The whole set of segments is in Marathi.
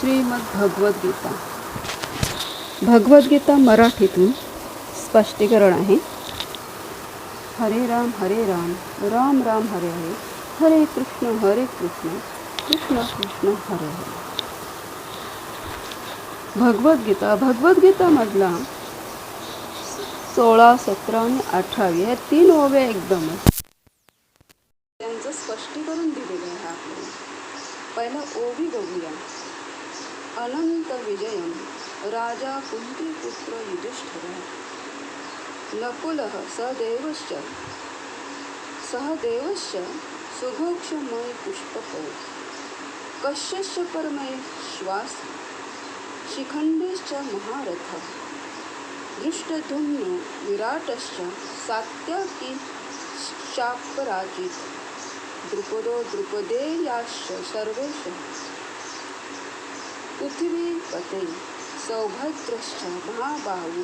श्रीमद भगवद्गीता. भगवद्गीता मराठीतून स्पष्टीकरण आहे. हरे राम हरे राम राम राम हरे हरे. हरे कृष्ण हरे कृष्ण कृष्ण कृष्ण हरे हरे. भगवद्गीता भगवद्गीतामधला सोळा सतरा आणि अठरावी ह्या तीन ओव्या एकदमच. त्यांचं स्पष्टीकरण दिलेलं आहे आपल्याला. पहिला ओवी बघूया. अनंत विजयम राजा कुंतीपुत्र युधिष्ठिर। नकुलः सदेवश्च। सहदेवश्च सुघोक्षमय पुष्पकौ। कश्यश्च परमय श्वास। शिखण्डिश्च महारथः। दृष्टधुम्नो विराटश्च सात्याकी शापराजित। द्रुपदो द्रुपदेयाश्च सर्वेश। पृथिवीपते सौभद्रश्च महाबाहू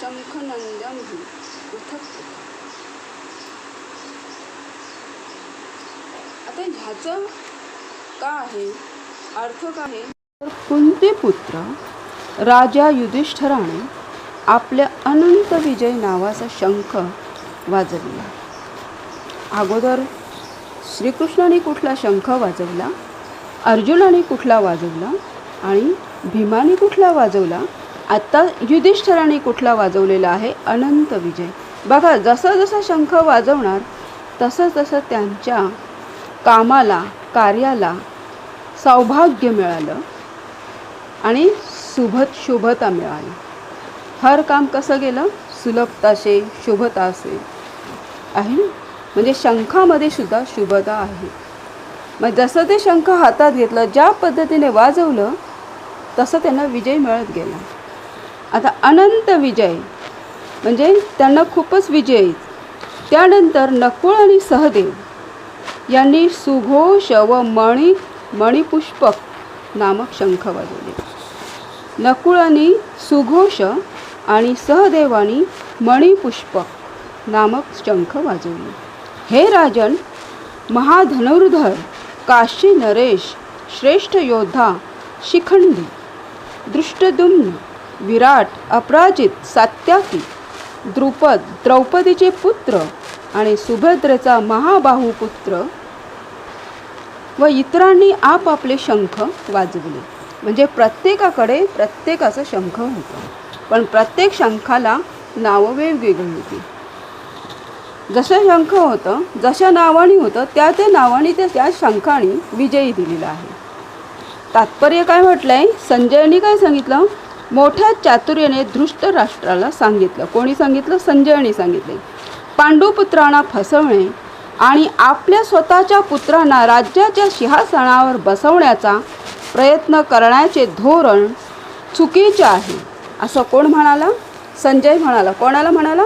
शङ्खनन्दं हि पृथक्। आता ह्याचं का आहे? अर्थ काय आहे? कुंती पुत्र राजा युधिष्ठराने आपल्या अनंत विजय नावाचा शंख वाजवला. अगोदर श्रीकृष्णाने कुठला शंख वाजवला? अर्जुनाने कुठला वाजवला? आणि भीमाने कुठला वाजवला? आत्ता युधिष्ठराने कुठला वाजवलेला आहे? अनंत विजय. बघा जसं जसं शंख वाजवणार तसं तसं त्यांच्या कामाला कार्याला सौभाग्य मिळालं आणि सुभत शुभता मिळाली. हर काम कसं गेलं? सुलभताशे शुभतासे शुभता असे आहे ना? म्हणजे शंखामध्ये सुद्धा शुभता आहे. मग जसं ते शंख हातात घेतलं ज्या पद्धतीने वाजवलं तसं त्यांना विजय मिळत गेला. आता अनंत विजय म्हणजे त्यांना खूपच विजय. त्यानंतर नकुळ आणि सहदेव यांनी सुघोष व मणी मणिपुष्पक नामक शंख वाजवले. नकुळांनी सुघोष आणि सहदेवानी मणिपुष्पक नामक शंख वाजवले. हे राजन महाधनुर्धर काशी नरेश श्रेष्ठ योद्धा शिखंडी दृष्टदुम्न विराट अपराजित सात्याकी द्रुपद द्रौपदीचे पुत्र आणि सुभद्रेचा महाबाहू पुत्र व इतरांनी आपापले शंख वाजवले. म्हणजे प्रत्येकाकडे प्रत्येकाचं शंख होतं. पण प्रत्येक शंखाला नावं वेगवेगळी होती. जसं शंख होतं जशा नावाने होतं त्या त्या नावाने त्या त्या शंखाने विजयी दिलेला आहे. तात्पर्य काय म्हटलं आहे संजयनी काय सांगितलं? मोठ्या चातुर्याने धृष्ट राष्ट्राला सांगितलं. कोणी सांगितलं? संजयनी सांगितले. पांडुपुत्रांना फसवणे आणि आपल्या स्वतःच्या पुत्रांना राज्याच्या सिंहासनावर बसवण्याचा प्रयत्न करण्याचे धोरण चुकीचे आहे. असं कोण म्हणाला? संजय म्हणाला. कोणाला म्हणाला?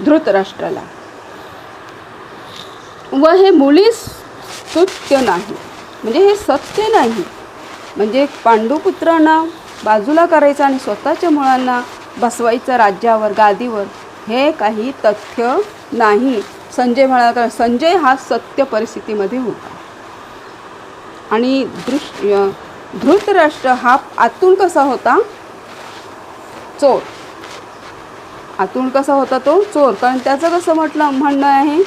धृतराष्ट्राला. व हे मुळीच स्तुत्य नाही. म्हणजे हे सत्य नाही. म्हणजे पांडुपुत्रांना बाजूला करायचं आणि स्वतःच्या मुळांना बसवायचं राज्यावर गादीवर हे काही तथ्य नाही. संजय म्हणाला संजय हा सत्य परिस्थितीमध्ये होता. आणि दृश धृतराष्ट्र हा आतून कसा होता? चोर. आतून कसा होता तो? चोर. कारण त्याचं कसं म्हटलं म्हणणं आहे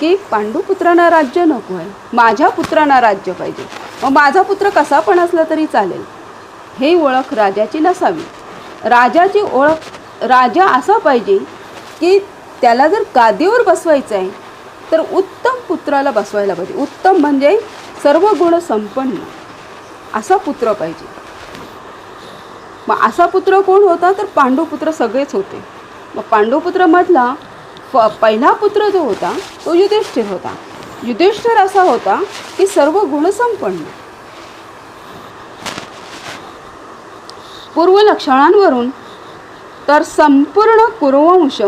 की पांडुपुत्रांना राज्य नको आहे. माझ्या पुत्रांना राज्य पाहिजे. मग माझा पुत्र कसा पण असला तरी चालेल. हे ओळख राजाची नसावी. राजाची ओळख राजा असा पाहिजे की त्याला जर गादीवर बसवायचं आहे तर उत्तम पुत्राला बसवायला पाहिजे. उत्तम म्हणजे सर्व गुण संपन्न. असा पुत्र पाहिजे. मग असा पुत्र कोण होता? तर पांडुपुत्र सगळेच होते. मग पांडुपुत्रमधला फ पहिला पुत्र जो होता तो युधिष्ठिर होता. युधिष्ठिर असा होता की सर्व गुणसंपन्न पूर्वलक्षणांवरून तर संपूर्ण कुरुवंश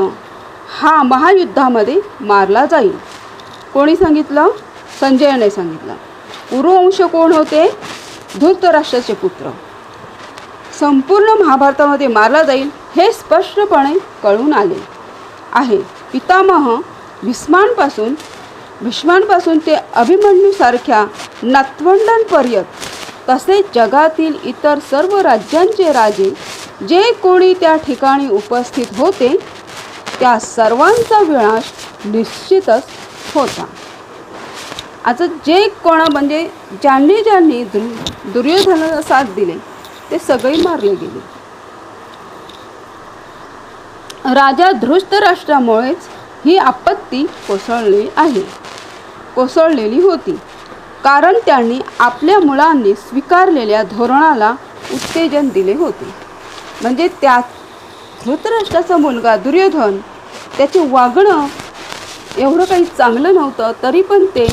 हा महायुद्धामध्ये मारला जाईल. कोणी सांगितलं? संजयाने सांगितलं. कुरुवंश कोण होते? धृतराष्ट्राचे पुत्र. संपूर्ण महाभारतामध्ये मारला जाईल हे स्पष्टपणे कळून आले आहे. पितामह भीष्मांपासून भीष्मांपासून ते अभिमन्यूसारख्या नातवंडांपर्यंत. तसेच जगातील इतर सर्व राज्यांचे राजे जे कोणी त्या ठिकाणी उपस्थित होते त्या सर्वांचा विनाश निश्चितच होता. आता जे कोणा म्हणजे ज्यांनी ज्यांनी दु दुर्योधनाला साथ दिले ते सगळे मारले गेले. राजा धृष्टराष्ट्रामुळेच ही आपत्ती कोसळली आहे. कोसळलेली होती. कारण त्यांनी आपल्या मुलांनी स्वीकारलेल्या धोरणाला उत्तेजन दिले होते. म्हणजे त्यात धृतराष्ट्राचा मुलगा दुर्योधन त्याचे वागणं एवढं काही चांगलं नव्हतं तरी पण ते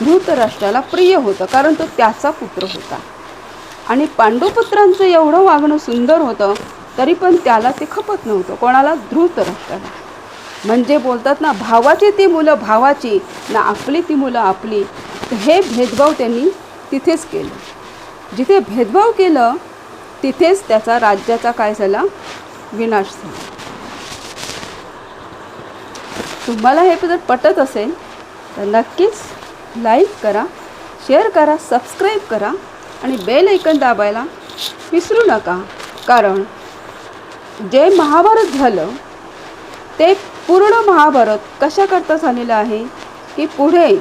धृतराष्ट्राला प्रिय होतं कारण तो त्याचा पुत्र होता. आणि पांडुपुत्रांचं एवढं वागणं सुंदर होतं तरी पण त्याला ते खपत नव्हतं. कोणाला धृतराष्ट्राला म्हणजे बोलतात ना भावाची ती मुलं भावाची ना आपली ती मुलं आपली. हे भेदभाव त्यांनी तिथेच केलं. जिथे भेदभाव केलं तिथेच त्याचा राज्याचा काय झाला? विनाश झाला. तुम्हाला हे जर पटत असेल तर नक्कीच लाईक करा शेअर करा सबस्क्राईब करा आणि बेल ऐकन दाबायला विसरू नका. कारण जे महाभारत झालं ते पूर्ण महाभारत कशाकरता झालेलं आहे? की पुढे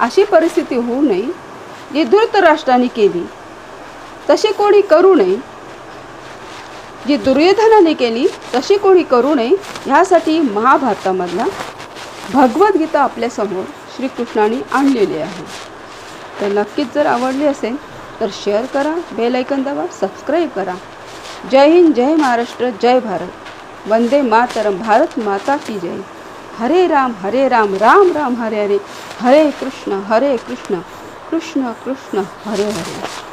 अशी परिस्थिती होऊ नये जी धृतराष्ट्राने केली. तशी कोणी करू नये जी दुर्योधनाने केली तशी कोणी करू नये ह्यासाठी महाभारतामधला भगवद्गीता आपल्यासमोर श्रीकृष्णाने आणलेली आहे. तर नक्कीच जर आवडली असेल तर शेअर करा बेल ऐकन दाबा सबस्क्राईब करा. जय हिंद जय महाराष्ट्र जय भारत वंदे मातरम भारत माता की जय हरे राम हरे राम राम राम हरे हरे हरे कृष्ण हरे कृष्ण कृष्ण कृष्ण हरे हरे